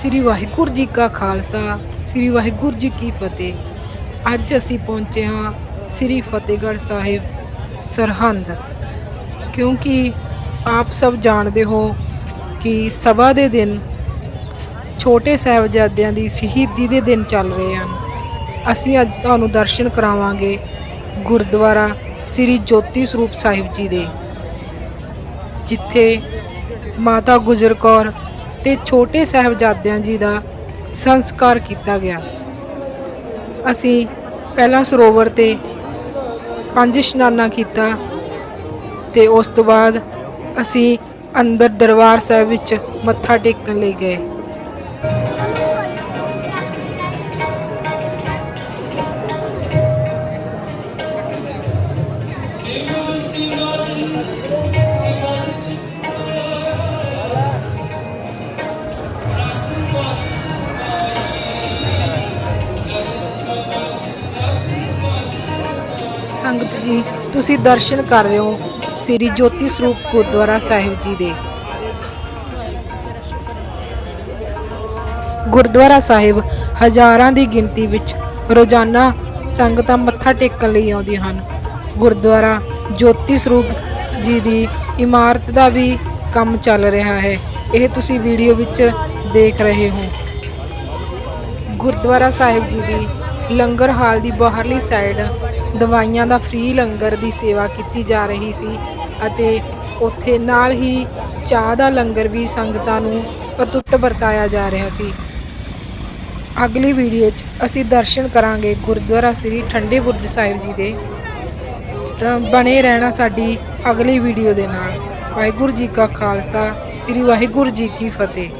ਸ੍ਰੀ ਵਾਹਿਗੁਰੂ ਜੀ ਕਾ ਖਾਲਸਾ, ਸ੍ਰੀ ਵਾਹਿਗੁਰੂ ਜੀ ਕੀ ਫਤਿਹ। ਅੱਜ ਅਸੀਂ ਪਹੁੰਚੇ ਹਾਂ ਸ੍ਰੀ ਫਤਿਹਗੜ੍ਹ ਸਾਹਿਬ ਸਰਹੰਦ। ਕਿਉਂਕਿ ਆਪ ਸਭ ਜਾਣਦੇ ਹੋ ਕਿ ਸਭਾ ਦੇ ਦਿਨ ਛੋਟੇ ਸਾਹਿਬਜ਼ਾਦਿਆਂ ਦੀ ਸ਼ਹੀਦੀ ਦੇ ਦਿਨ ਚੱਲ ਰਹੇ ਹਨ। ਅਸੀਂ ਅੱਜ ਤੁਹਾਨੂੰ ਦਰਸ਼ਨ ਕਰਾਵਾਂਗੇ ਗੁਰਦੁਆਰਾ ਸ੍ਰੀ ਜੋਤੀ ਸਰੂਪ ਸਾਹਿਬ ਜੀ ਦੇ, ਜਿੱਥੇ ਮਾਤਾ ਗੁਜਰ ਕੌਰ ਤੇ ਛੋਟੇ ਸਾਹਿਬਜ਼ਾਦਿਆਂ ਜੀ ਦਾ ਸੰਸਕਾਰ ਕੀਤਾ ਗਿਆ। ਅਸੀਂ ਪਹਿਲਾਂ ਸਰੋਵਰ ਤੇ ਪੰਜ ਇਸ਼ਨਾਨਾ ਕੀਤਾ ਤੇ ਉਸ ਤੋਂ ਬਾਅਦ ਅਸੀਂ ਅੰਦਰ ਦਰਬਾਰ ਸਾਹਿਬ ਵਿੱਚ ਮੱਥਾ ਟੇਕਣ ਲਈ ਗਏ। ਸੰਗਤ ਜੀ, ਤੁਸੀਂ ਦਰਸ਼ਨ ਕਰ ਰਹੇ ਹੋ ਸ੍ਰੀ ਜੋਤੀ ਸਰੂਪ ਗੁਰਦੁਆਰਾ ਸਾਹਿਬ ਜੀ ਦੇ। ਗੁਰਦੁਆਰਾ ਸਾਹਿਬ ਹਜ਼ਾਰਾਂ ਦੀ ਗਿਣਤੀ ਵਿੱਚ ਰੋਜ਼ਾਨਾ ਸੰਗਤਾਂ ਮੱਥਾ ਟੇਕਣ ਲਈ ਆਉਂਦੀਆਂ ਹਨ। ਗੁਰਦੁਆਰਾ ਜੋਤੀ ਸਰੂਪ ਜੀ ਦੀ ਇਮਾਰਤ ਦਾ ਵੀ ਕੰਮ ਚੱਲ ਰਿਹਾ ਹੈ। ਇਹ ਤੁਸੀਂ ਵੀਡੀਓ ਵਿੱਚ ਦੇਖ ਰਹੇ ਹੋ। ਗੁਰਦੁਆਰਾ ਸਾਹਿਬ ਜੀ ਦੀ ਲੰਗਰ ਹਾਲ ਦੀ ਬਾਹਰਲੀ ਸਾਈਡ ਦਵਾਈਆਂ ਦਾ ਫ੍ਰੀ ਲੰਗਰ ਦੀ ਸੇਵਾ ਕੀਤੀ ਜਾ ਰਹੀ ਸੀ ਅਤੇ ਉੱਥੇ ਨਾਲ ਹੀ ਚਾਹ ਦਾ ਲੰਗਰ ਵੀ ਸੰਗਤਾਂ ਨੂੰ ਅਤੁੱਟ ਵਰਤਾਇਆ ਜਾ ਰਿਹਾ ਸੀ। ਅਗਲੀ ਵੀਡੀਓ 'ਚ ਅਸੀਂ ਦਰਸ਼ਨ ਕਰਾਂਗੇ ਗੁਰਦੁਆਰਾ ਸ੍ਰੀ ਠੰਡੇ ਬੁਰਜ ਸਾਹਿਬ ਜੀ ਦੇ। ਤਾਂ ਬਣੇ ਰਹਿਣਾ ਸਾਡੀ ਅਗਲੀ ਵੀਡੀਓ ਦੇ ਨਾਲ। ਵਾਹਿਗੁਰੂ ਜੀ ਕਾ ਖਾਲਸਾ, ਸ੍ਰੀ ਵਾਹਿਗੁਰੂ ਜੀ ਕੀ ਫਤਿਹ।